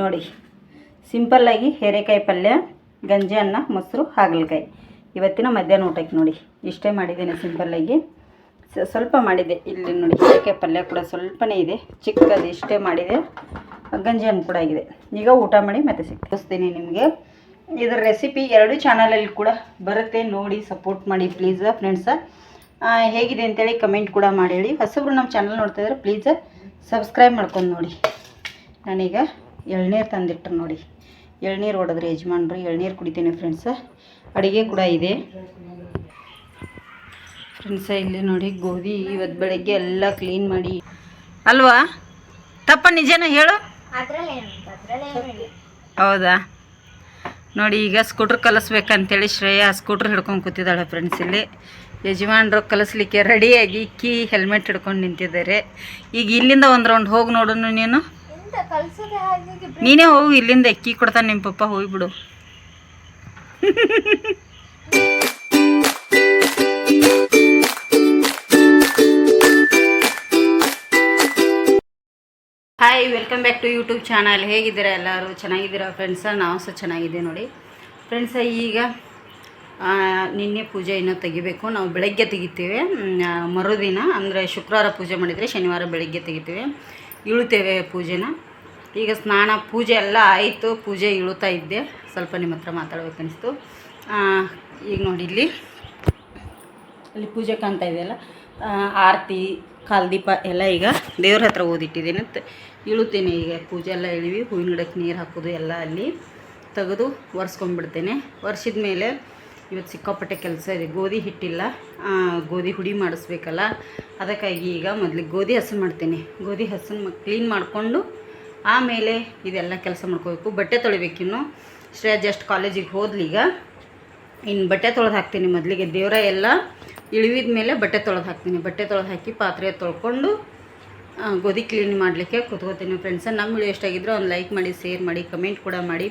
ನೋಡಿ. ಸಿಂಪಲ್ಲಾಗಿ ಹೀರೆಕಾಯಿ ಪಲ್ಯ, ಗಂಜಿ ಅನ್ನ, ಮೊಸರು, ಹಾಗಲಕಾಯಿ. ಇವತ್ತಿನ ಮಧ್ಯಾಹ್ನ ಊಟಕ್ಕೆ ನೋಡಿ. ಇಷ್ಟೇ ಮಾಡಿದ್ದೇನೆ ಸಿಂಪಲ್ಲಾಗಿ ಸ್ವಲ್ಪ ಮಾಡಿದೆ ಇಲ್ಲಿ ನೋಡಿ, ಹೀರೆಕಾಯಿ ಪಲ್ಯ ಕೂಡ ಸ್ವಲ್ಪನೇ ಇದೆ. ಚಿಕ್ಕದು ಇಷ್ಟೇ ಮಾಡಿದೆ. ಗಂಜಿ ಅನ್ನ ಕೂಡ ಆಗಿದೆ. ಈಗ ಊಟ ಮಾಡಿ ಮತ್ತೆ ಸಿಕ್ಕಿಸ್ತೀನಿ ನಿಮಗೆ. ಇದರ ರೆಸಿಪಿ ಎರಡು ಚಾನಲಲ್ಲಿ ಕೂಡ ಬರುತ್ತೆ. ನೋಡಿ ಸಪೋರ್ಟ್ ಮಾಡಿ ಪ್ಲೀಸ್ ಫ್ರೆಂಡ್ಸ ಹೇಗಿದೆ ಅಂತೇಳಿ ಕಮೆಂಟ್ ಕೂಡ ಮಾಡಿ ಹೇಳಿ. ಹೊಸಬ್ರು ನಮ್ಮ ಚಾನಲ್ ನೋಡ್ತಾ ಇದ್ರೆ ಪ್ಲೀಸ್ ಸಬ್ಸ್ಕ್ರೈಬ್ ಮಾಡ್ಕೊಂಡು ನೋಡಿ. ನಾನೀಗ ಎಳ್ನೀರು ತಂದಿಟ್ರು ನೋಡಿ. ಎಳ್ನೀರು ಹೊಡೆದ್ರಿ ಯಜಮಾನ್ರು ಎಳ್ನೀರು ಕುಡಿತೀನಿ ಫ್ರೆಂಡ್ಸ ಅಡುಗೆ ಕೂಡ ಇದೆ. ಫ್ರೆಂಡ್ಸ ಇಲ್ಲಿ ನೋಡಿ ಗೋಧಿ ಇವತ್ತು ಬೆಳಗ್ಗೆ ಎಲ್ಲ ಕ್ಲೀನ್ ಮಾಡಿ. ಅಲ್ವಾ? ತಪ್ಪ ನಿಜನ ಹೇಳು. ಹೌದಾ? ನೋಡಿ ಈಗ ಸ್ಕೂಟ್ರ್ ಕಲಿಸ್ಬೇಕಂತೇಳಿ ಶ್ರೇಯಾ ಸ್ಕೂಟ್ರ್ ಹಿಡ್ಕೊಂಡು ಕೂತಿದ್ದಾಳೆ ಫ್ರೆಂಡ್ಸ್ ಇಲ್ಲಿ. ಯಜಮಾನ್ರು ಕಲಿಸ್ಲಿಕ್ಕೆ ರೆಡಿಯಾಗಿ ಕೀ ಹೆಲ್ಮೆಟ್ ಹಿಡ್ಕೊಂಡು ನಿಂತಿದ್ದಾರೆ. ಈಗ ಇಲ್ಲಿಂದ ಒಂದು ರೌಂಡ್ ಹೋಗಿ ನೋಡೋಣ ನೀನು. ನೀನೇ ಹೋಗು ಇಲ್ಲಿಂದ ಎಕ್ಕಿ ಕೊಡ್ತಾನೆ ನಿಮ್ಮ ಪಪ್ಪ ಹೋಗ್ಬಿಡು hi welcome back to YouTube channel ಹೇಗಿದ್ದೀರಾ ಎಲ್ಲರೂ? ಚೆನ್ನಾಗಿದ್ದೀರಾ ಫ್ರೆಂಡ್ಸ ನಾವು ಸಹ ಚೆನ್ನಾಗಿದ್ದೀವಿ ನೋಡಿ. ಫ್ರೆಂಡ್ಸ ಈಗ ನಿನ್ನೆ ಪೂಜೆ ಇನ್ನೂ ತೆಗಿಬೇಕು. ನಾವು ಬೆಳಗ್ಗೆ ತೆಗಿತೀವಿ. ಮರುದಿನ ಅಂದರೆ ಶುಕ್ರವಾರ ಪೂಜೆ ಮಾಡಿದರೆ ಶನಿವಾರ ಬೆಳಗ್ಗೆ ತೆಗಿತೀವಿ. ಇಳುತ್ತೇವೆ ಪೂಜೆನ. ಈಗ ಸ್ನಾನ, ಪೂಜೆ ಎಲ್ಲ ಆಯಿತು, ಪೂಜೆ ಇಳುತ್ತಾ ಇದ್ದೆ. ಸ್ವಲ್ಪ ನಿಮ್ಮ ಹತ್ರ ಮಾತಾಡ್ಬೇಕನ್ನಿಸ್ತು ಈಗ ನೋಡಿ ಇಲ್ಲಿ. ಅಲ್ಲಿ ಪೂಜೆ ಕಾಣ್ತಾ ಇದೆಯಲ್ಲ ಆರತಿ ಕಾಲ್ದೀಪ ಎಲ್ಲ ಈಗ ದೇವ್ರ ಹತ್ರ ಓದಿಟ್ಟಿದ್ದೀನಿ. ಇಳುತ್ತೇನೆ ಈಗ ಪೂಜೆ ಎಲ್ಲ ಇಳಿವಿ ಹೂವಿನ ಗಿಡಕ್ಕೆ ನೀರು ಹಾಕೋದು ಎಲ್ಲ ಅಲ್ಲಿ ತೆಗೆದು ಒರೆಸ್ಕೊಂಡ್ಬಿಡ್ತೇನೆ. ಒರೆಸಿದ ಮೇಲೆ ಇವತ್ತು ಸಿಕ್ಕಾಪಟ್ಟೆ ಕೆಲಸ ಇದೆ. ಗೋಧಿ ಹಿಟ್ಟಿಲ್ಲ. ಗೋಧಿ ಹುಡಿ ಮಾಡಿಸ್ಬೇಕಲ್ಲ? ಅದಕ್ಕಾಗಿ ಈಗ ಮೊದಲಿಗೆ ಗೋಧಿ ಹಸನ್ ಮಾಡ್ತೇನೆ. ಗೋಧಿ ಹಸನ್ ಕ್ಲೀನ್ ಮಾಡಿಕೊಂಡು ಆಮೇಲೆ ಇದೆಲ್ಲ ಕೆಲಸ ಮಾಡ್ಕೋಬೇಕು. ಬಟ್ಟೆ ತೊಳಿಬೇಕಿನ್ನು ಶ್ರೇಯಾ ಜಸ್ಟ್ ಕಾಲೇಜಿಗೆ ಹೋದ್ಲೀಗ ಇನ್ನು ಬಟ್ಟೆ ತೊಳೆದು ಹಾಕ್ತೀನಿ ಮೊದಲಿಗೆ. ದೇವರ ಎಲ್ಲ ಇಳಿವಿದ ಮೇಲೆ ಬಟ್ಟೆ ತೊಳೆದು ಹಾಕ್ತೀನಿ. ಬಟ್ಟೆ ತೊಳೆದು ಹಾಕಿ ಪಾತ್ರೆ ತೊಳ್ಕೊಂಡು ಗೋಧಿ ಕ್ಲೀನ್ ಮಾಡಲಿಕ್ಕೆ ಕೂತ್ಕೋತೀನಿ ಫ್ರೆಂಡ್ಸ್ ನಮ್ಮ ವಿಡಿಯೋ ಎಷ್ಟಾಗಿದ್ರೆ ಒಂದು ಲೈಕ್ ಮಾಡಿ ಶೇರ್ ಮಾಡಿ ಕಮೆಂಟ್ ಕೂಡ ಮಾಡಿ.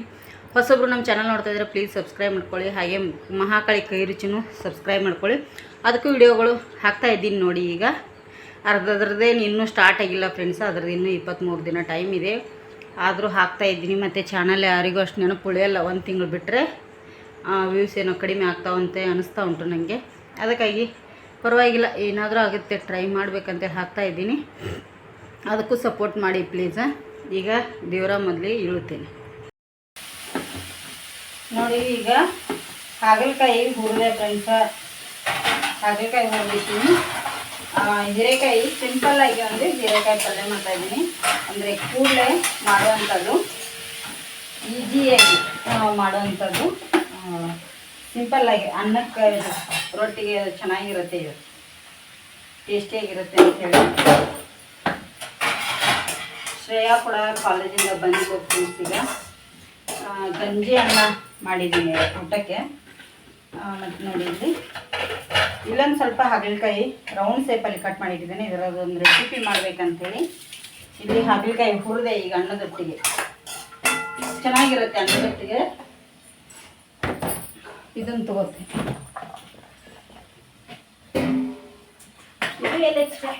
ಹೊಸೊಬ್ರು ನಮ್ಮ ಚಾನಲ್ ನೋಡ್ತಾ ಇದ್ರೆ ಪ್ಲೀಸ್ ಸಬ್ಸ್ಕ್ರೈಬ್ ಮಾಡ್ಕೊಳ್ಳಿ. ಹಾಗೆ ಮಹಾಕಾಳಿ ಕೈ ರುಚಿನೂ ಸಬ್ಸ್ಕ್ರೈಬ್ ಮಾಡ್ಕೊಳ್ಳಿ. ಅದಕ್ಕೂ ವಿಡಿಯೋಗಳು ಹಾಕ್ತಾ ಇದ್ದೀನಿ ನೋಡಿ ಈಗ. ಅರ್ಧದ್ರದ್ದೇನು ಇನ್ನೂ ಸ್ಟಾರ್ಟ್ ಆಗಿಲ್ಲ ಫ್ರೆಂಡ್ಸ್ ಅದ್ರದ್ದು ಇನ್ನೂ ಇಪ್ಪತ್ತ್ಮೂರು ದಿನ ಟೈಮ್ ಇದೆ. ಆದರೂ ಹಾಕ್ತಾ ಇದ್ದೀನಿ. ಮತ್ತು ಚಾನಲ್ ಯಾರಿಗೂ ಅಷ್ಟು ನೆನಪು ಉಳಿಯಲ್ಲ, ಒಂದು ತಿಂಗಳು ಬಿಟ್ಟರೆ ವ್ಯೂಸ್ ಏನೋ ಕಡಿಮೆ ಆಗ್ತಾವಂತೆ ಅನಿಸ್ತಾ ಉಂಟು ನನಗೆ ಅದಕ್ಕಾಗಿ ಪರವಾಗಿಲ್ಲ, ಏನಾದರೂ ಆಗುತ್ತೆ ಟ್ರೈ ಮಾಡಬೇಕಂತ ಹಾಕ್ತಾ ಇದ್ದೀನಿ. ಅದಕ್ಕೂ ಸಪೋರ್ಟ್ ಮಾಡಿ ಪ್ಲೀಸ ಈಗ ದೇವರ ಮೊದಲೇ ಇಳುತ್ತೇನೆ. ನೋಡಿ ಈಗ ಹಾಗಲಕಾಯಿ ಹುರಿದೆ ಫ್ರೆಂಡ್ಸ ಹಾಗಲಕಾಯಿ ಹುರಿದಿದ್ದೀನಿ. ಹೀರೆಕಾಯಿ ಸಿಂಪಲ್ ಆಗಿ ಒಂದು ಹೀರೆಕಾಯಿ ಪಲ್ಯ ಮಾಡ್ತಾ ಇದ್ದೀನಿ. ಅಂದರೆ ಕೂಡಲೇ ಮಾಡುವಂಥದ್ದು. ಈಸಿಯಾಗಿ ಮಾಡುವಂಥದ್ದು. ಆಗಿ ಅನ್ನಕ್ಕೆ ರೊಟ್ಟಿಗೆ ಚೆನ್ನಾಗಿರುತ್ತೆ ಇದು. ಟೇಸ್ಟಿಯಾಗಿರುತ್ತೆ ಅಂತೇಳಿ ಶ್ರೇಯಾ ಕೂಡ ಕಾಲೇಜಿಂದ ಬಂದು ಫ್ರೆಂಡ್ಸ್ ಈಗ ಗಂಜಿ ಅನ್ನ ಮಾಡಿದ್ದೀನಿ ಊಟಕ್ಕೆ. ಮತ್ತು ಇಲ್ಲಿ. ಇಲ್ಲೊಂದು ಸ್ವಲ್ಪ ಹಾಗಲಕಾಯಿ ರೌಂಡ್ ಶೇಪಲ್ಲಿ ಕಟ್ ಮಾಡಿಟ್ಟಿದ್ದೇನೆ. ಒಂದು ರೆಸಿಪಿ ಮಾಡಬೇಕಂತೇಳಿ. ಇಲ್ಲಿ ಹಾಗಲಕಾಯಿ ಹುರಿದೆ ಈಗ ಅನ್ನದೊಟ್ಟಿಗೆ. ಚೆನ್ನಾಗಿರುತ್ತೆ ಅನ್ನದೊಟ್ಟಿಗೆ. ಇದನ್ನು extra?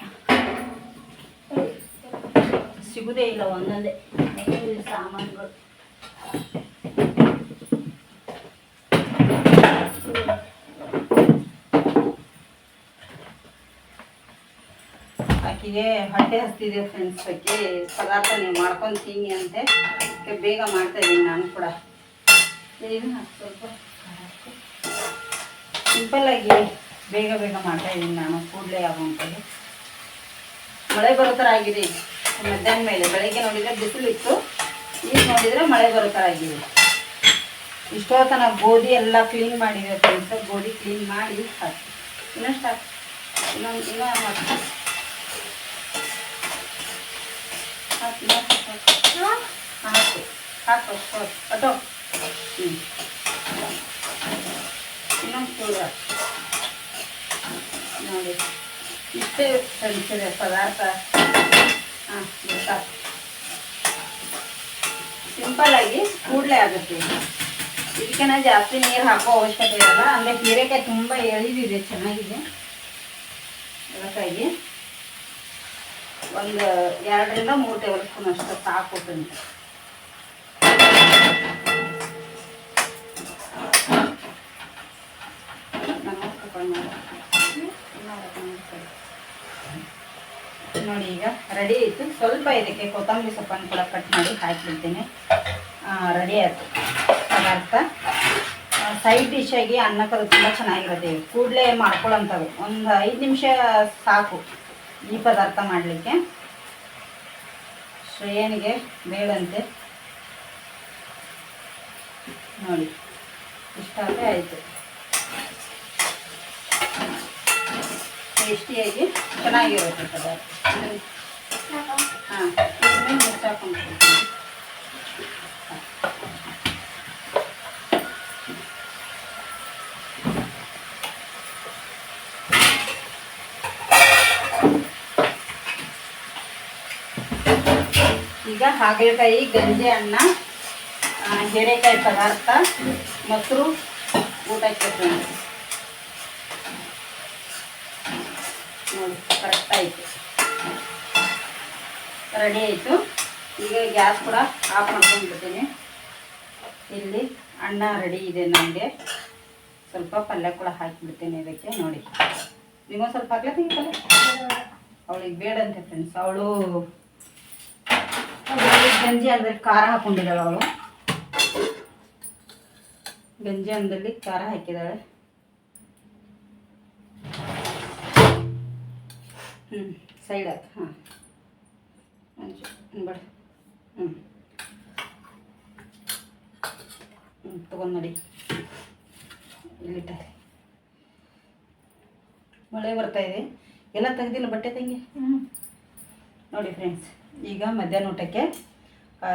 ಸಿಗುದೇ ಇಲ್ಲ ಒಂದೊಂದೇ. ಸಾಮಾನುಗಳು. ಆಕಿಗೆ ಹೊಟ್ಟೆ ಹಸ್ತಿದೆ ಫ್ರೆಂಡ್ಸ್ ಆಕೆ ಪದಾರ್ಥ ನೀವು ಮಾಡ್ಕೊಂಡು ತಿನ್ನಿ ಅಂತೆ. ಬೇಗ ಮಾಡ್ತಾ ಇದ್ದೀನಿ ನಾನು ಕೂಡ. ಏನು ಸ್ವಲ್ಪ. ಸಿಂಪಲ್ಲಾಗಿ ಬೇಗ ಬೇಗ ಮಾಡ್ತಾ ಇದ್ದೀನಿ ನಾನು, ಕೂಡಲೇ ಆಗುವಂಥದ್ದು ಮಳೆ ಬರೋ ಥರ ಆಗಿದೆ. ಮಧ್ಯಾಹ್ನ ಮೇಲೆ ಬೆಳಗ್ಗೆ ನೋಡಿದರೆ ಬಿಸಿಲಿತ್ತು ಈಗ ನೋಡಿದರೆ ಮಳೆ ಬರೋ ಥರ ಆಗಿದೆ. ಇಷ್ಟೋ ತನಕ ಗೋಧಿ ಎಲ್ಲ ಕ್ಲೀನ್ ಮಾಡಿದೆ ಫ್ರೆಂಡ್ಸ್ ಗೋಧಿ ಕ್ಲೀನ್ ಮಾಡಿ ಹಾಕಿ. ಇನ್ನಷ್ಟು ಇನ್ನೊಂದು ಇನ್ನೂ ಹಾಕಿ ಹಾಕಿ ಇನ್ನೊಂದ್ ಸ್ವಲ್ಪ ಹಾಕಿ ಹಾಕು ಹಾಕು ಅಟೋ ಹ್ಞೂ ಇನ್ನೊಂದು ಚೂರು ಹಾಕು. ನೋಡಿ ಇಷ್ಟೇ ಕಲಿಸಿದೆ ಪದಾರ್ಥ ಹಾಂ ಸಾಕು ಸಿಂಪಲ್ಲಾಗಿ ಕೂಡಲೇ ಆಗುತ್ತೆ ಇದು. ಇದಕ್ಕೆನ ಜಾಸ್ತಿ ನೀರು ಹಾಕೋ ಅವಶ್ಯಕತೆ ಇರಲ್ಲ ಅಂದರೆ ಹೀರೆಕಾಯಿ ತುಂಬ ಎಳಿದಿದೆ ಚೆನ್ನಾಗಿದೆ ಅದಕ್ಕಾಗಿ ಒಂದು ಎರಡರಿಂದ ಮೂರು ಟೇಬಲ್ ಸ್ಪೂನ್ ಅಷ್ಟು ಸಾಕು ತಂದು ನೋಡಿ ಈಗ ರೆಡಿ ಆಯಿತು. ಸ್ವಲ್ಪ ಇದಕ್ಕೆ ಕೊತ್ತಂಬರಿ ಸೊಪ್ಪನ್ನು ಕೂಡ ಕಟ್ ಮಾಡಿ ಹಾಕಿಬಿಡ್ತೀನಿ. ರೆಡಿ ಆಯಿತು. ಪದಾರ್ಥ. ಸೈಡ್ ಡಿಶ್ ಆಗಿ ಅನ್ನಕ್ಕದು ತುಂಬ ಚೆನ್ನಾಗಿರುತ್ತೆ. ಕೂಡಲೇ ಮಾಡ್ಕೊಳ್ಳೋಂಥದ್ದು. ಒಂದು ಐದು ನಿಮಿಷ ಸಾಕು. ಈ ಪದಾರ್ಥ ಮಾಡಲಿಕ್ಕೆ. ಶ್ರೇಯನಿಗೆ ಬೇಡಂತೆ. ನೋಡಿ ಇಷ್ಟಾದರೆ ಆಯಿತು. ಟೇಸ್ಟಿಯಾಗಿ ಚೆನ್ನಾಗಿರುತ್ತೆ ಪದಾರ್ಥ. ಹಾಂ ಮುಚ್ಚಾಕೊಂಡು ಈಗ ಹಾಗಲಕಾಯಿ, ಗಂಜಿ, ಅನ್ನ ಹೀರೆಕಾಯಿ ಪದಾರ್ಥ, ಮೊಸರು, ಊಟಕ್ಕೆ ನೋಡಿ ಕರೆಕ್ಟ್ ಆಯಿತು. ರೆಡಿ ಆಯಿತು. ಈಗ ಗ್ಯಾಸ್ ಕೂಡ ಆಫ್ ಮಾಡ್ಕೊಂಡ್ಬಿಡ್ತೀನಿ. ಇಲ್ಲಿ ಅನ್ನ ರೆಡಿ ಇದೆ ನನಗೆ ಸ್ವಲ್ಪ ಪಲ್ಯ ಕೂಡ ಹಾಕಿಬಿಡ್ತೀನಿ ಇದಕ್ಕೆ ನೋಡಿ. ನಿಮಗೊಂದು ಸ್ವಲ್ಪ ಹಾಕ್ಲತ್ತೀನಿ ಪಲ್ಯ? ಅವಳಿಗೆ ಬೇಡಂತೆ ಫ್ರೆಂಡ್ಸ್ ಅವಳು ಗಂಜಿ ಅಂದ್ರೆ ಖಾರ ಹಾಕೊಂಡಿದ್ದಾಳೆ ಅವಳು. ಗಂಜಿ ಅಂದ್ರಲ್ಲಿ ಖಾರ ಹಾಕಿದ್ದಾಳೆ. ಹ್ಞೂ ಸೈಡ್ ಆಯ್ತು ಹಾಂ. ಬೇಡ ಹ್ಞೂ ಹ್ಞೂ ತೊಗೊಂಡು ನೋಡಿ. ಇಲ್ಲಿಟ್ಟ ಮಳೆ ಬರ್ತಾ ಇದೆ. ಎಲ್ಲ ತೆಗ್ದಿಲ್ಲ ಬಟ್ಟೆ ತಂಗಿ? ನೋಡಿ ಫ್ರೆಂಡ್ಸ್ ಈಗ ಮಧ್ಯಾಹ್ನ ಊಟಕ್ಕೆ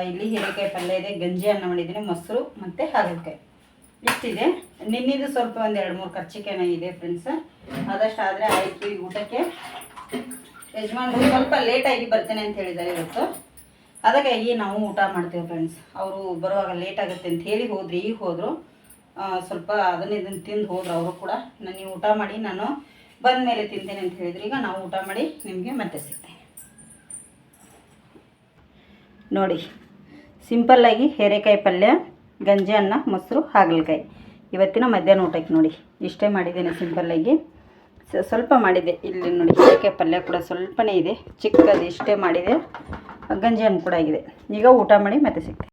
ಇಲ್ಲಿ ಹೀರೆಕಾಯಿ ಪಲ್ಯ ಇದೆ, ಗಂಜಿ ಅನ್ನ ಮಾಡಿದ್ದೀನಿ, ಮೊಸರು ಮತ್ತು ಹಾಗಲಕಾಯಿ. ಇಷ್ಟಿದೆ. ನಿನ್ನಿದು ಸ್ವಲ್ಪ ಒಂದು ಎರಡು ಮೂರು ಖರ್ಚಿಕೆನ ಇದೆ ಫ್ರೆಂಡ್ಸ್ ಆದಷ್ಟು ಆದರೆ ಆಯಿತು, ಈ ಊಟಕ್ಕೆ. ಯಜಮಾನ್ರು ಸ್ವಲ್ಪ ಲೇಟಾಗಿ ಬರ್ತೇನೆ ಅಂತ ಹೇಳಿದ್ದಾರೆ ಇವತ್ತು. ಅದಕ್ಕಾಗಿ ನಾವು ಊಟ ಮಾಡ್ತೀವಿ ಫ್ರೆಂಡ್ಸ್ ಅವರು ಬರುವಾಗ ಲೇಟ್ ಆಗುತ್ತೆ ಅಂತ ಹೇಳಿ ಹೋದ್ರಿ, ಈಗ ಹೋದರು. ಸ್ವಲ್ಪ ಅದನ್ನ ಇದನ್ನು ತಿಂದು ಹೋದ್ರು ಅವರು ಕೂಡ. ನಾನು ಊಟ ಮಾಡಿ, ನಾನು ಬಂದ ಮೇಲೆ ತಿಂತೇನೆ ಅಂತ ಹೇಳಿದ್ರು. ಈಗ ನಾವು ಊಟ ಮಾಡಿ ನಿಮಗೆ ಮತ್ತೆ ಸಿಗ್ತೇನೆ ನೋಡಿ. ಸಿಂಪಲ್ಲಾಗಿ ಹೀರೆಕಾಯಿ ಪಲ್ಯ, ಗಂಜಿ ಅನ್ನ, ಮೊಸರು, ಹಾಗಲಕಾಯಿ. ಇವತ್ತಿನ ಮಧ್ಯಾಹ್ನ ಊಟಕ್ಕೆ ನೋಡಿ. ಇಷ್ಟೇ ಮಾಡಿದ್ದೇನೆ ಸಿಂಪಲ್ಲಾಗಿ ಸ್ವಲ್ಪ ಮಾಡಿದೆ ಇಲ್ಲಿ ನೋಡಿ ಹೀರೆಕಾಯಿ ಪಲ್ಯ ಕೂಡ ಸ್ವಲ್ಪನೇ ಇದೆ. ಚಿಕ್ಕದು ಇಷ್ಟೇ ಮಾಡಿದೆ. ಗಂಜಿ ಅನ್ನ ಕೂಡ ಆಗಿದೆ. ಈಗ ಊಟ ಮಾಡಿ ಮತ್ತೆ ಸಿಗ್ತೀನಿ.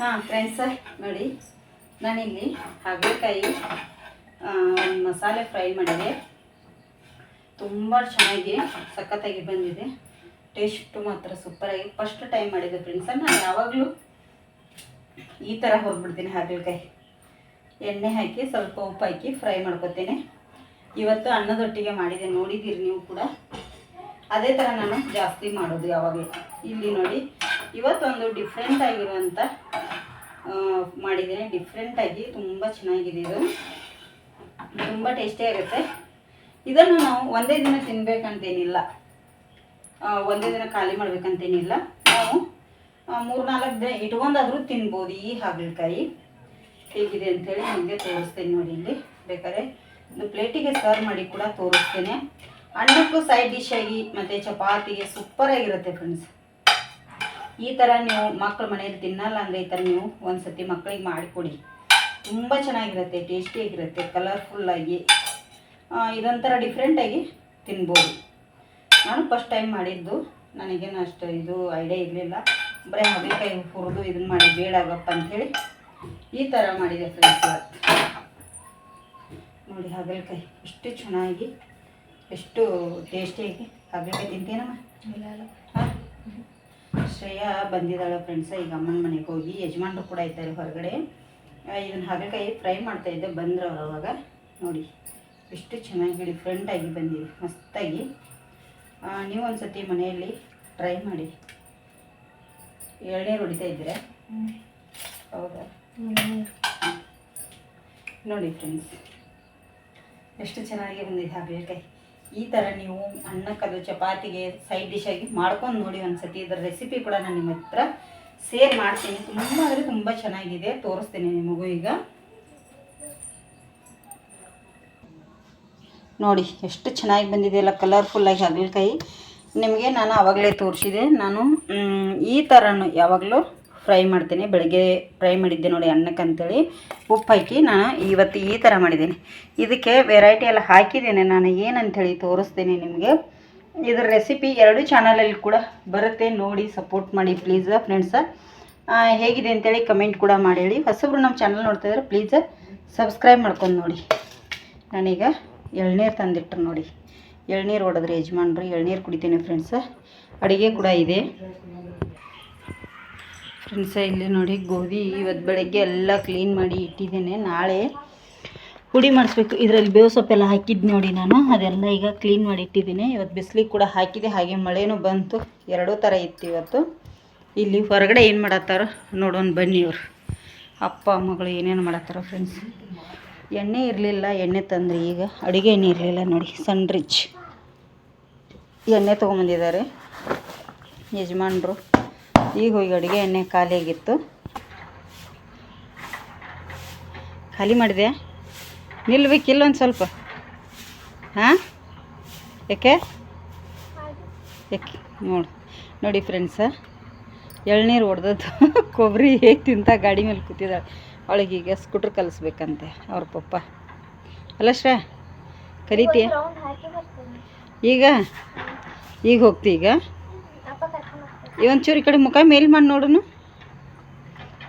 ಹಾಂ ಫ್ರೆಂಡ್ಸ ನೋಡಿ. ನಾನಿಲ್ಲಿ ಹಾಗಲಕಾಯಿ ಮಸಾಲೆ ಫ್ರೈ ಮಾಡಿದೆ. ತುಂಬ ಚೆನ್ನಾಗಿ ಸಖತ್ತಾಗಿ ಬಂದಿದೆ. ಟೇಸ್ಟು ಮಾತ್ರ ಸೂಪರಾಗಿ ಫಸ್ಟ್ ಟೈಮ್ ಮಾಡಿದೆ ಫ್ರೆಂಡ್ಸ್ ನಾನು ಯಾವಾಗಲೂ ಈ ಥರ ಹೊರಬಿಡ್ತೀನಿ ಹಾಗಲಕಾಯಿ. ಎಣ್ಣೆ ಹಾಕಿ, ಸ್ವಲ್ಪ ಉಪ್ಪು ಹಾಕಿ ಫ್ರೈ ಮಾಡ್ಕೊತೇನೆ. ಇವತ್ತು ಅನ್ನದೊಟ್ಟಿಗೆ ಮಾಡಿದೆ ನೋಡಿದ್ದೀರಿ ನೀವು ಕೂಡ. ಅದೇ ಥರ ನಾನು ಜಾಸ್ತಿ ಮಾಡೋದು ಯಾವಾಗಲೂ. ಇಲ್ಲಿ ನೋಡಿ, ಇವತ್ತೊಂದು ಡಿಫ್ರೆಂಟ್ ಆಗಿರುವಂಥ ಮಾಡಿದ್ದೀನಿ. ಡಿಫ್ರೆಂಟಾಗಿ ತುಂಬ ಚೆನ್ನಾಗಿದೆ ಇದು. ತುಂಬ ಟೇಸ್ಟಿ ಆಗುತ್ತೆ. ಇದನ್ನು ನಾವು ಒಂದೇ ದಿನ ತಿನ್ಬೇಕಂತೇನಿಲ್ಲ. ಆ, ಒಂದೇ ದಿನ ಖಾಲಿ ಮಾಡ್ಬೇಕಂತೇನಿಲ್ಲ. ನಾವು ಮೂರು ನಾಲ್ಕು ದಿನ ಇಟ್ಕೊಂಡಾದರೂ ತಿನ್ಬೋದು ಈ ಹಾಗಲಕಾಯಿ. ಹೇಗಿದೆ ಅಂತೇಳಿ ನಿಮಗೆ ತೋರಿಸ್ತೇನೆ ನೋಡಿ ಇಲ್ಲಿ. ಬೇಕಾದ್ರೆ ಒಂದು ಪ್ಲೇಟಿಗೆ ಸರ್ವ್ ಮಾಡಿ ಕೂಡ ತೋರಿಸ್ತೇನೆ. ಅನ್ನಕ್ಕೂ ಸೈಡ್ ಡಿಶ್ ಆಗಿ ಮತ್ತು ಚಪಾತಿಗೆ ಸೂಪರಾಗಿರುತ್ತೆ ಫ್ರೆಂಡ್ಸ್ ಈ ಥರ ನೀವು ಮಕ್ಕಳು ಮನೇಲಿ ತಿನ್ನಲ್ಲ ಅಂದರೆ ಈ ಥರ ನೀವು ಒಂದು ಸತಿ ಮಕ್ಕಳಿಗೆ ಮಾಡಿಕೊಡಿ. ತುಂಬ ಚೆನ್ನಾಗಿರುತ್ತೆ, ಟೇಸ್ಟಿಯಾಗಿರುತ್ತೆ ಕಲರ್ಫುಲ್ಲಾಗಿ ಇದೊಂಥರ ಡಿಫ್ರೆಂಟಾಗಿ ತಿನ್ಬೋದು. ನಾನು ಫಸ್ಟ್ ಟೈಮ್ ಮಾಡಿದ್ದು. ನನಗೇನು ಅಷ್ಟು ಇದು ಐಡಿಯಾ ಇರಲಿಲ್ಲ. ಬರೀ ಹಾಗಲಕಾಯಿ ಹುರಿದು ಇದನ್ನು ಮಾಡಿ ಬೇಡಾಗಪ್ಪ ಅಂಥೇಳಿ ಈ ಥರ ಮಾಡಿದೆ ಫ್ರೆಂಡ್ಸ್ ನೋಡಿ ಹಾಗಲಕಾಯಿ ಎಷ್ಟು ಚೆನ್ನಾಗಿ, ಎಷ್ಟು ಟೇಸ್ಟಿಯಾಗಿ ಹಾಗಲಕಾಯಿ ತಿಂತೇನಮ್ಮ ಶ್ರೇಯಾ ಬಂದಿದ್ದಾಳೆ ಫ್ರೆಂಡ್ಸ ಈಗ ಅಮ್ಮನ ಮನೆಗೆ ಹೋಗಿ, ಯಜಮಾನ್ರು ಕೂಡ ಇದ್ದಾರೆ ಹೊರಗಡೆ. ಇದನ್ನು ಹಾಗಲಕಾಯಿ ಫ್ರೈ ಮಾಡ್ತಾ ಇದ್ದೆ ಬಂದರು ಅವ್ರು ಅವಾಗ. ನೋಡಿ, ಎಷ್ಟು ಚೆನ್ನಾಗಿ ಡಿಫ್ರೆಂಟಾಗಿ ಬಂದಿದೆ ಮಸ್ತಾಗಿ. ನೀವು ಒಂದು ಸತಿ ಮನೆಯಲ್ಲಿ ಟ್ರೈ ಮಾಡಿ. ಎಳ್ನೀರು ಹೊಡಿತಾ ಇದ್ದೀರಾ? ಹೌದಾ? ನೋಡಿ ಫ್ರೆಂಡ್ಸ್ ಎಷ್ಟು ಚೆನ್ನಾಗಿ ಬಂದಿದೆ ಹಾಗಲಕಾಯಿ ಈ ಥರ ನೀವು ಅನ್ನಕ್ಕದು ಚಪಾತಿಗೆ ಸೈಡ್ ಡಿಶ್ ಆಗಿ ಮಾಡ್ಕೊಂಡು ನೋಡಿ ಒಂದ್ಸತಿ, ಇದರ ರೆಸಿಪಿ ಕೂಡ ನಾನು ನಿಮ್ಮ ಹತ್ರ ಶೇರ್ ಮಾಡ್ತೀನಿ. ತುಂಬ ಅಂದರೆ ತುಂಬ ಚೆನ್ನಾಗಿದೆ. ತೋರಿಸ್ತೀನಿ ನಿಮಗೂ ಈಗ. ನೋಡಿ, ಎಷ್ಟು ಚೆನ್ನಾಗಿ ಬಂದಿದೆಯಲ್ಲ ಕಲರ್ಫುಲ್ಲಾಗಿ ಹಾಗಲಕಾಯಿ ನಿಮಗೆ ನಾನು ಆವಾಗಲೇ ತೋರಿಸಿದೆ. ನಾನು ಈ ಥರನೂ ಯಾವಾಗಲೂ ಫ್ರೈ ಮಾಡ್ತೀನಿ. ಬೆಳಗ್ಗೆ ಫ್ರೈ ಮಾಡಿದ್ದೆ ನೋಡಿ ಅನ್ನಕ್ಕೆ ಅಂತೇಳಿ ಉಪ್ಪು ಹಾಕಿ ನಾನು ಇವತ್ತು ಈ ಥರ ಮಾಡಿದ್ದೀನಿ. ಇದಕ್ಕೆ ವೆರೈಟಿ ಎಲ್ಲ ಹಾಕಿದ್ದೇನೆ. ನಾನು ಏನಂಥೇಳಿ ತೋರಿಸ್ತೀನಿ ನಿಮಗೆ. ಇದ್ರ ರೆಸಿಪಿ ಎರಡು ಚಾನಲಲ್ಲಿ ಕೂಡ ಬರುತ್ತೆ. ನೋಡಿ ಸಪೋರ್ಟ್ ಮಾಡಿ ಪ್ಲೀಸ್ ಫ್ರೆಂಡ್ಸ ಹೇಗಿದೆ ಅಂತೇಳಿ ಕಮೆಂಟ್ ಕೂಡ ಮಾಡಿ. ಹೇಳಿ ಹೊಸಬ್ರು ನಮ್ಮ ಚಾನಲ್ ನೋಡ್ತಾ ಇದ್ರೆ ಪ್ಲೀಸ್ ಸಬ್ಸ್ಕ್ರೈಬ್ ಮಾಡ್ಕೊಂಡು ನೋಡಿ. ನಾನೀಗ ಎಳ್ನೀರು ತಂದಿಟ್ಟರು ನೋಡಿ. ಎಳ್ನೀರು ಹೊಡೆದ್ರೆ ಯಜಮಾನ್ರು. ಎಳ್ನೀರು ಕುಡಿತೀನಿ ಫ್ರೆಂಡ್ಸ ಅಡುಗೆ ಕೂಡ ಇದೆ. ಫ್ರೆಂಡ್ಸ ಇಲ್ಲಿ ನೋಡಿ ಗೋಧಿ ಇವತ್ತು ಬೆಳಗ್ಗೆ ಎಲ್ಲ ಕ್ಲೀನ್ ಮಾಡಿ ಇಟ್ಟಿದ್ದೇನೆ. ನಾಳೆ ಪುಡಿ ಮಾಡಿಸ್ಬೇಕು. ಇದರಲ್ಲಿ ಬೇವು ಸೊಪ್ಪೆಲ್ಲ ಹಾಕಿದ್ದು ನೋಡಿ ನಾನು. ಅದೆಲ್ಲ ಈಗ ಕ್ಲೀನ್ ಮಾಡಿ ಇಟ್ಟಿದ್ದೀನಿ. ಇವತ್ತು ಬಿಸಿಲಿಗೆ ಕೂಡ ಹಾಕಿದೆ. ಹಾಗೆ ಮಳೆನೂ ಬಂತು. ಎರಡೂ ಥರ ಇತ್ತು ಇವತ್ತು. ಇಲ್ಲಿ ಹೊರಗಡೆ ಏನು ಮಾಡತ್ತಾರೋ ನೋಡೋಣ ಬನ್ನಿ ಇವರು. ಅಪ್ಪ ಮಗಳು ಏನೇನು ಮಾಡತ್ತಾರೋ ಫ್ರೆಂಡ್ಸ್ ಎಣ್ಣೆ ಇರಲಿಲ್ಲ. ಎಣ್ಣೆ ತಂದರೆ ಈಗ. ಅಡುಗೆ ಎಣ್ಣೆ ಇರಲಿಲ್ಲ ನೋಡಿ. ಸನ್ ರಿಚ್ ಎಣ್ಣೆ ತೊಗೊಂಬಂದಿದ್ದಾರೆ. ಯಜಮಾನ್ರು. ಈಗ ಹೋಗಿ ಅಡುಗೆ ಎಣ್ಣೆ ಖಾಲಿಯಾಗಿತ್ತು. ಖಾಲಿ ಮಾಡಿದೆ ನಿಲ್ಬೇಕಿಲ್ಲ ಒಂದು ಸ್ವಲ್ಪ. ಹಾಂ? ಯಾಕೆ? ಯಾಕೆ? ನೋಡು. ನೋಡಿ ಫ್ರೆಂಡ್ಸ ಎಳ್ನೀರು ಹೊಡೆದದ್ದು ಕೊಬ್ಬರಿ ಹೇಗೆ ತಿಂತ ಗಾಡಿ ಮೇಲೆ ಕೂತಿದ್ದಾಳೆ. ಅವಳಿಗೆ ಈಗ ಸ್ಕೂಟ್ರ್ ಕಲಿಸ್ಬೇಕಂತೆ, ಅವ್ರ ಪಪ್ಪ. ಅಲ್ಲ ಶ್ರೇ, ಕರೀತೀಯ? ಈಗ? ಈಗ ಹೋಗ್ತಿ ಈಗ? ಈ ಒಂಚೂರು ಈ ಕಡೆ ಮುಖ ಮೇಲ್ ಮಾಡಿ ನೋಡೋನು.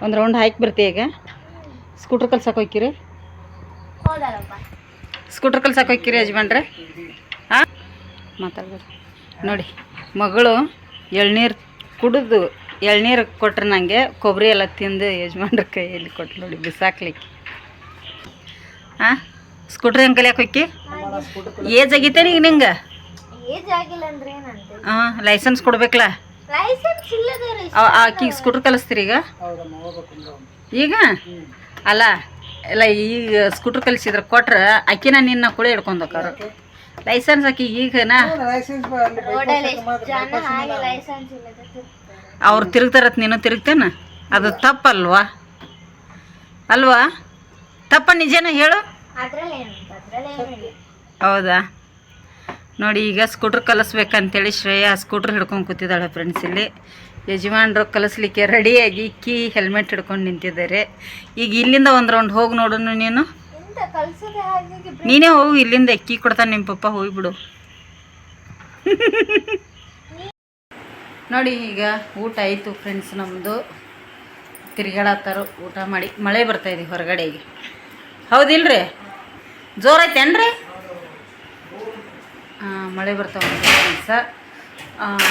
ಒಂದು ರೌಂಡ್ ಹಾಕಿ ಬರ್ತೀಯ ಈಗ? ಸ್ಕೂಟ್ರ್ ಕಲ್ಸಕ್ಕೆ ಹೋಗ್ತೀರಿ? ಸ್ಕೂಟ್ರ್ ಕಲ್ಸಕ್ಕೆ ಹೋಗ್ತೀರಿ ಯಜಮಾನ್ರೆ? ಹಾಂ? ಮಾತಾಡ್ಬೋದು ನೋಡಿ ಮಗಳು ಎಳ್ನೀರು ಕುಡಿದು ಎಳ್ನೀರು ಕೊಟ್ರೆ ನನಗೆ ಕೊಬ್ಬರಿ ಎಲ್ಲ ತಿಂದು ಯಜಮಾನ್ರ ಕೈಯಲ್ಲಿ ಕೊಟ್ಟು ನೋಡಿ ಬಿಸಾಕ್ಲಿಕ್ಕೆ. ಹಾಂ? ಸ್ಕೂಟ್ರ್ ಹೆಂಗೆ ಕಲಿಯಕ್ಕೆ ಹೋಕ್ಕಿ? ಏಜ್ ಆಗಿತ್ತೆ ಈಗ ನಿಂಗೆ? ಏಜ್ ಆಗಿಲ್ಲ ಅಂದ್ರೆ ಏನಂತೆ? ಹಾಂ ಲೈಸೆನ್ಸ್ ಕೊಡ್ಬೇಕಲ್ಲ ಆಕಿಗೆ ಸ್ಕೂಟ್ರ್ ಕಲಿಸ್ತೀರಿ ಈಗ. ಈಗ? ಅಲ್ಲ ಇಲ್ಲ ಈಗ ಸ್ಕೂಟರ್ ಕಲಿಸಿದ್ರ ಕೊಟ್ರ ಅಕ್ಕಿನ ನಿನ್ನ ಕೂಡ ಹಿಡ್ಕೊಂಡು ಹೋಕಾರ ಲೈಸೆನ್ಸ್ ಅಕ್ಕಿ ಈಗನ. ಇಲ್ಲದ ಅವ್ರು ತಿರುಗ್ತಾರತ್ ನೀನು ತಿರುಗ್ತೇನ? ಅದು ತಪ್ಪಲ್ವಾ? ಅಲ್ವಾ? ತಪ್ಪ ನಿಜನ ಹೇಳು. ಹೌದಾ? ನೋಡಿ, ಈಗ ಸ್ಕೂಟ್ರ್ ಕಲಿಸ್ಬೇಕಂತೇಳಿ ಶ್ರೇಯಾ ಸ್ಕೂಟ್ರ್ ಹಿಡ್ಕೊಂಡು ಕೂತಿದ್ದಾಳೆ ಫ್ರೆಂಡ್ಸ್ ಇಲ್ಲಿ. ಯಜಮಾನ್ರು ಕಲಿಸ್ಲಿಕ್ಕೆ ರೆಡಿಯಾಗಿ ಕೀ ಹೆಲ್ಮೆಟ್ ಹಿಡ್ಕೊಂಡು ನಿಂತಿದ್ದಾರೆ. ಈಗ ಇಲ್ಲಿಂದ ಒಂದು ರೌಂಡ್ ಹೋಗಿ ನೋಡೋಣ ನೀನು. ನೀನೇ ಹೋಗು, ಇಲ್ಲಿಂದ ಕೀ ಕೊಡ್ತಾನೆ ನಿಮ್ಮ ಪಪ್ಪ ಹೋಗ್ಬಿಡು ನೋಡಿ, ಈಗ ಊಟ ಆಯಿತು ಫ್ರೆಂಡ್ಸ್ ನಮ್ಮದು ತಿರ್ಗಾಡತ್ತಾರು, ಊಟ ಮಾಡಿ. ಮಳೆ ಬರ್ತಾಯಿದೆ ಹೊರಗಡೆಗೆ. ಹೌದಿಲ್ರಿ? ಜೋರೈತೇನ್ರಿ ಮಳೆ ಬರ್ತಾವೆ ಫ್ರೆಂಡ್ಸ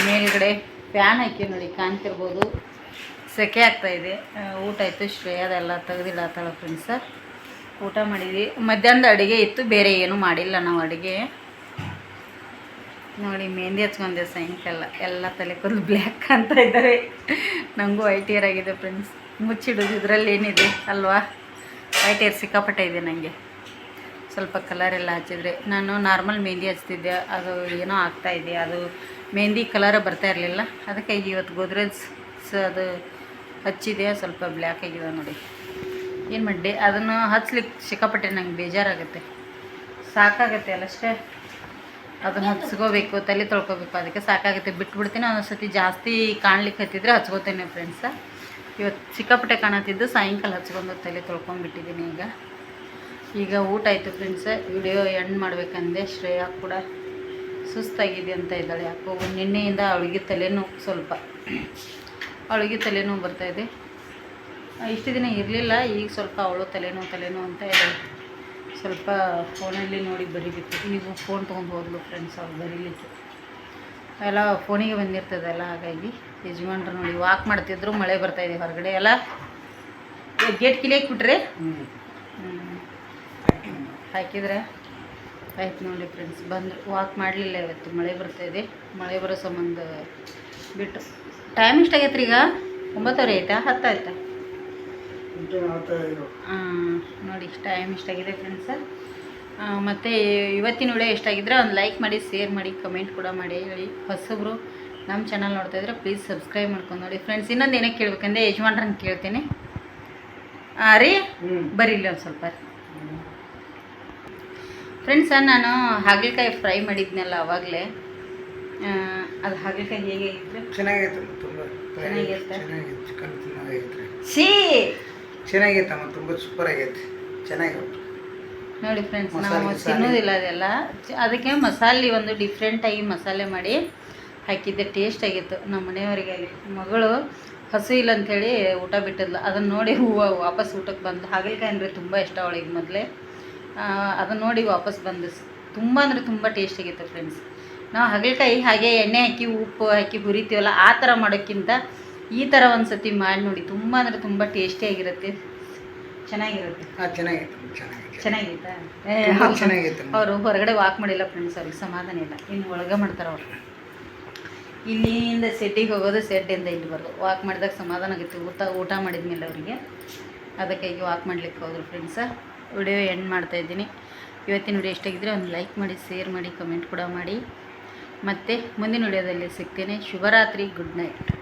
ಮೇಲ್ಗಡೆ ಫ್ಯಾನ್ ಹಾಕಿ ನೋಡಿ, ಕಾಣ್ತಿರ್ಬೋದು. ಸೆಕೆ ಆಗ್ತಾಯಿದೆ ಊಟ ಆಯಿತು ಶ್ರೇಯದೆಲ್ಲ ಆತಾಳ ಫ್ರೆಂಡ್ಸ ಊಟ ಮಾಡಿದ್ವಿ. ಮಧ್ಯಾಹ್ನದ ಅಡುಗೆ ಇತ್ತು, ಬೇರೆ ಏನೂ ಮಾಡಿಲ್ಲ ನಾವು ಅಡುಗೆ. ನೋಡಿ ಮೆಹಂದಿ ಹಚ್ಕೊಂಡೆ ಸಾಯಂಕಾಲ. ಎಲ್ಲ ತಲೆ ಕೂದಲು ಬ್ಲ್ಯಾಕ್ ಅಂತ ಇದ್ದಾರೆ ನನಗೂ ವೈಟ್ ಇಯರ್ ಆಗಿದೆ ಫ್ರೆಂಡ್ಸ್ ಮುಚ್ಚಿಡೋದು ಇದರಲ್ಲಿ ಏನಿದೆ ಅಲ್ವಾ? ವೈಟ್ ಇಯರ್ ಸಿಕ್ಕಾಪಟ್ಟೆ ಇದೆ ನನಗೆ ಸ್ವಲ್ಪ ಕಲರ್ ಎಲ್ಲ ಹಚ್ಚಿದ್ರೆ. ನಾನು ನಾರ್ಮಲ್ ಮೆಹಂದಿ ಹಚ್ತಿದ್ದೆ. ಅದು ಏನೋ ಆಗ್ತಾ ಇದೆ. ಅದು ಮೆಹಂದಿ ಕಲರ್ ಬರ್ತಾ ಇರಲಿಲ್ಲ. ಅದಕ್ಕೆ ಇವತ್ತು ಗೋದ್ರೇಜ್ ಸ ಅದು ಹಚ್ಚಿದೆ. ಸ್ವಲ್ಪ ಬ್ಲ್ಯಾಕ್ ಆಗಿದೆ ನೋಡಿ. ಏನು ಮಾಡಿ? ಅದನ್ನು ಹಚ್ಲಿಕ್ಕೆ ಸಿಕ್ಕಾಪಟ್ಟೆ ನಂಗೆ ಬೇಜಾರಾಗುತ್ತೆ. ಸಾಕಾಗುತ್ತೆ ಅಲ್ಲಷ್ಟೇ ಅದನ್ನು ಹಚ್ಕೋಬೇಕು, ತಲೆ ತೊಳ್ಕೊಬೇಕು. ಅದಕ್ಕೆ ಸಾಕಾಗುತ್ತೆ. ಬಿಟ್ಬಿಡ್ತೀನಿ. ಒಂದೊಂದು ಸತಿ ಜಾಸ್ತಿ ಕಾಣ್ಲಿಕ್ಕೆ ಹತ್ತಿದ್ರೆ ಹಚ್ಕೋತೇನೆ ಫ್ರೆಂಡ್ಸ ಇವತ್ತು ಸಿಕ್ಕಾಪಟ್ಟೆ ಕಾಣತ್ತಿದ್ದು ಸಾಯಂಕಾಲ ಹಚ್ಕೊಂಡು ತಲೆ ತೊಳ್ಕೊಂಡ್ಬಿಟ್ಟಿದ್ದೀನಿ ಈಗ. ಈಗ ಊಟ ಆಯಿತು ಫ್ರೆಂಡ್ಸ್ ವಿಡಿಯೋ ಎಂಡ್ ಮಾಡಬೇಕಂದೆ ಶ್ರೇಯಾ ಕೂಡ ಸುಸ್ತಾಗಿದೆ ಅಂತ ಇದ್ದಾಳೆ ಯಾಕೋ. ನಿನ್ನೆಯಿಂದ ಅವಳಿಗೆ ತಲೆನೋವು ಸ್ವಲ್ಪ. ಅವಳಿಗೆ ತಲೆನೋವು ಬರ್ತಾಯಿದೆ ಇಷ್ಟು ದಿನ ಇರಲಿಲ್ಲ ಈಗ ಸ್ವಲ್ಪ ಅವಳು ತಲೆನೋವು ತಲೆನೋವು ಅಂತ ಇದ್ದಾಳೆ ಸ್ವಲ್ಪ ಫೋನಲ್ಲಿ ನೋಡಿ ಬರೀಬೇಕು. ನೀವು ಫೋನ್ ತೊಗೊಂಡು ಹೋದ್ಲು ಫ್ರೆಂಡ್ಸ್ ಅವ್ರು ಬರೀಲಿಕ್ಕೆ. ಎಲ್ಲ ಫೋನಿಗೆ ಬಂದಿರ್ತದಲ್ಲ ಹಾಗಾಗಿ ಯಜಮಾನ್ರು ನೋಡಿ ವಾಕ್ ಮಾಡ್ತಿದ್ರು ಮಳೆ ಬರ್ತಾಯಿದೆ ಹೊರಗಡೆ ಎಲ್ಲ ಗೇಟ್ ಕಿಲಿಯಕ್ಕೆ ಬಿಟ್ರೆ? ಹಾಕಿದ್ರೆ ಆಯ್ತು ನೋಡಿ ಫ್ರೆಂಡ್ಸ್ ಬಂದರು ವಾಕ್ ಮಾಡಲಿಲ್ಲ ಇವತ್ತು ಮಳೆ ಬರ್ತಾಯಿದೆ ಮಳೆ ಬರೋ ಸಂಬಂಧ ಬಿಟ್ಟು. ಟೈಮ್ ಎಷ್ಟಾಗೈತ್ರಿ ಈಗ? ಒಂಬತ್ತುವರೆ ಆಯ್ತಾ? ಹತ್ತು ಆಯ್ತಾ? ಹಾಂ ನೋಡಿ ಟೈಮ್ ಇಷ್ಟಾಗಿದೆ ಫ್ರೆಂಡ್ಸ ಮತ್ತು ಇವತ್ತಿನ ವಿಡಿಯೋ ಎಷ್ಟಾಗಿದ್ರೆ ಒಂದು ಲೈಕ್ ಮಾಡಿ ಶೇರ್ ಮಾಡಿ ಕಮೆಂಟ್ ಕೂಡ ಮಾಡಿ ಹೇಳಿ. ಹೊಸಬ್ರು ನಮ್ಮ ಚಾನಲ್ ನೋಡ್ತಾ ಇದ್ರೆ ಪ್ಲೀಸ್ ಸಬ್ಸ್ಕ್ರೈಬ್ ಮಾಡ್ಕೊಂಡು ನೋಡಿ ಫ್ರೆಂಡ್ಸ್ ಇನ್ನೊಂದು ಏನಕ್ಕೆ ಕೇಳ್ಬೇಕಂದ್ರೆ ಯಜಮಾನ್ರನ್ನ ಕೇಳ್ತೀನಿ. ಹಾಂ ರೀ? ಬರೀಲಿ ಒಂದು ಸ್ವಲ್ಪ. ಫ್ರೆಂಡ್ಸ ನಾನು ಹಾಗಲಕಾಯಿ ಫ್ರೈ ಮಾಡಿದ್ನಲ್ಲ ಅವಾಗಲೇ. ಅದು ಹಾಗಲಕಾಯಿ ಹೇಗೆ ಇತ್ತು ಚೆನ್ನಾಗಿತ್ತು ತುಂಬ. ಚೆನ್ನಾಗಿತ್ತು? ಚೆನ್ನಾಗಿತ್ತು ಚಿಕನ್ ಚೆನ್ನಾಗೈತೆ. ಸಿ ಚೆನ್ನಾಗೈತಮ್ಮ ತುಂಬ ಸೂಪರ್ ಆಗೈತೆ ಚೆನ್ನಾಗಿ ನೋಡಿ ಫ್ರೆಂಡ್ಸ್ ನಾವು ತಿನ್ನೋದಿಲ್ಲ ಅದೆಲ್ಲ. ಅದಕ್ಕೆ ಮಸಾಲೆ ಒಂದು ಡಿಫ್ರೆಂಟಾಗಿ ಮಸಾಲೆ ಮಾಡಿ ಹಾಕಿದ್ದೆ. ಟೇಸ್ಟ್ ಆಗಿತ್ತು. ನಮ್ಮ ಮನೆಯವರಿಗೆ ಮಗಳು ಹಸು ಇಲ್ಲ ಅಂಥೇಳಿ ಊಟ ಬಿಟ್ಟಿದ್ಲು. ಅದನ್ನು ನೋಡಿ ಹೂವು ವಾಪಸ್ ಊಟಕ್ಕೆ ಬಂದು ಹಾಗಲಕಾಯಿ ಅಂದರೆ ತುಂಬ ಇಷ್ಟ ಅವಳಿಗೆ ಮೊದಲೇ. ಅದನ್ನು ನೋಡಿ ವಾಪಸ್ ಬಂದು ತುಂಬ ಅಂದರೆ ತುಂಬ ಟೇಸ್ಟ್ ಫ್ರೆಂಡ್ಸ್ ನಾವು ಹಾಗಲಕಾಯಿ ಹಾಗೆ ಎಣ್ಣೆ ಹಾಕಿ ಉಪ್ಪು ಹಾಕಿ ಹುರಿತೀವಲ್ಲ ಆ ಥರ ಮಾಡೋಕ್ಕಿಂತ ಈ ಥರ ಒಂದು ಸತಿ ಮಾಡಿ ನೋಡಿ ತುಂಬ ಅಂದರೆ ತುಂಬ ಟೇಸ್ಟಿಯಾಗಿರುತ್ತೆ ಚೆನ್ನಾಗಿರುತ್ತೆ. ಚೆನ್ನಾಗಿತ್ತಾ ಅವರು ಹೊರಗಡೆ ವಾಕ್ ಮಾಡಿಲ್ಲ ಫ್ರೆಂಡ್ಸ್ ಅವ್ರಿಗೆ ಸಮಾಧಾನ ಇಲ್ಲ. ಇನ್ನು ಒಳಗೆ ಮಾಡ್ತಾರೆ ಅವರು. ಇಲ್ಲಿಂದ ಸೆಟ್ಟಿಗೆ ಹೋಗೋದು ಸೆಡ್ಡಿಂದ ಇಲ್ಲಿ ಬರೋದು. ವಾಕ್ ಮಾಡಿದಾಗ ಸಮಾಧಾನ ಆಗುತ್ತೆ. ಊಟ ಊಟ ಮಾಡಿದ್ಮೇಲೆ ಅವರಿಗೆ. ಅದಕ್ಕಾಗಿ ವಾಕ್ ಮಾಡ್ಲಿಕ್ಕೆ ಹೋದ್ರು ಫ್ರೆಂಡ್ಸ ವಿಡಿಯೋ ಎಂಡ್ ಮಾಡ್ತಾ ಇದ್ದೀನಿ. ಇವತ್ತಿನ ವಿಡಿಯೋ ಇಷ್ಟಾಗಿದ್ದರೆ ಒಂದು ಲೈಕ್ ಮಾಡಿ, ಶೇರ್ ಮಾಡಿ, ಕಮೆಂಟ್ ಕೂಡ ಮಾಡಿ. ಮತ್ತು ಮುಂದಿನ ವಿಡಿಯೋದಲ್ಲಿ ಸಿಗ್ತೇನೆ. ಶುಭರಾತ್ರಿ, ಗುಡ್ ನೈಟ್.